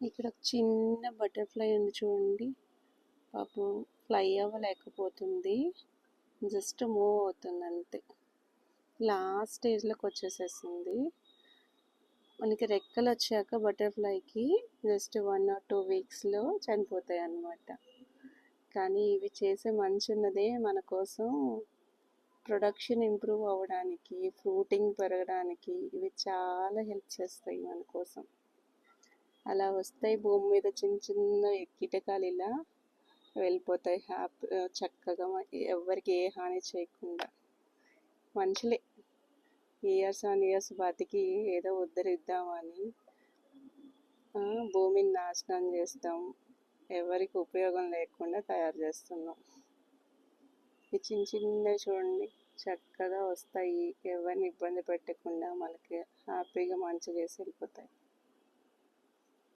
ఇక్కడ ఒక చిన్న బటర్ఫ్లై ఉంది చూడండి. పాపం ఫ్లై అవ్వలేకపోతుంది. జస్ట్ మూవ్ అవుతుంది అంతే. లాస్ట్ స్టేజ్లోకి వచ్చేసేసింది. మనకి రెక్కలు వచ్చాక బటర్ఫ్లైకి జస్ట్ వన్ ఆర్ టూ వీక్స్లో చనిపోతాయి అన్నమాట. కానీ ఇవి చేసే మంచి ఉన్నదే మన కోసం ప్రొడక్షన్ ఇంప్రూవ్ అవ్వడానికి ఫ్రూటింగ్ పెరగడానికి ఇవి చాలా హెల్ప్ చేస్తాయి మన కోసం. అలా వస్తాయి. భూమి మీద చిన్న చిన్న కీటకాలు ఇలా వెళ్ళిపోతాయి. హ్యాపీ చక్కగా ఎవరికి ఏ హాని చేయకుండా. మనుషులే. ఇయర్స్ ఆన్ ఇయర్స్ బతికి ఏదో ఉద్ధరిద్దామని భూమిని నాశనం చేస్తాం. ఎవరికి ఉపయోగం లేకుండా తయారు చేస్తున్నాం. ఈ చిన్న చిన్నవి చూడండి. చక్కగా వస్తాయి. ఎవరిని ఇబ్బంది పెట్టకుండా మనకి హ్యాపీగా మంచి చేసి వెళ్ళిపోతాయి.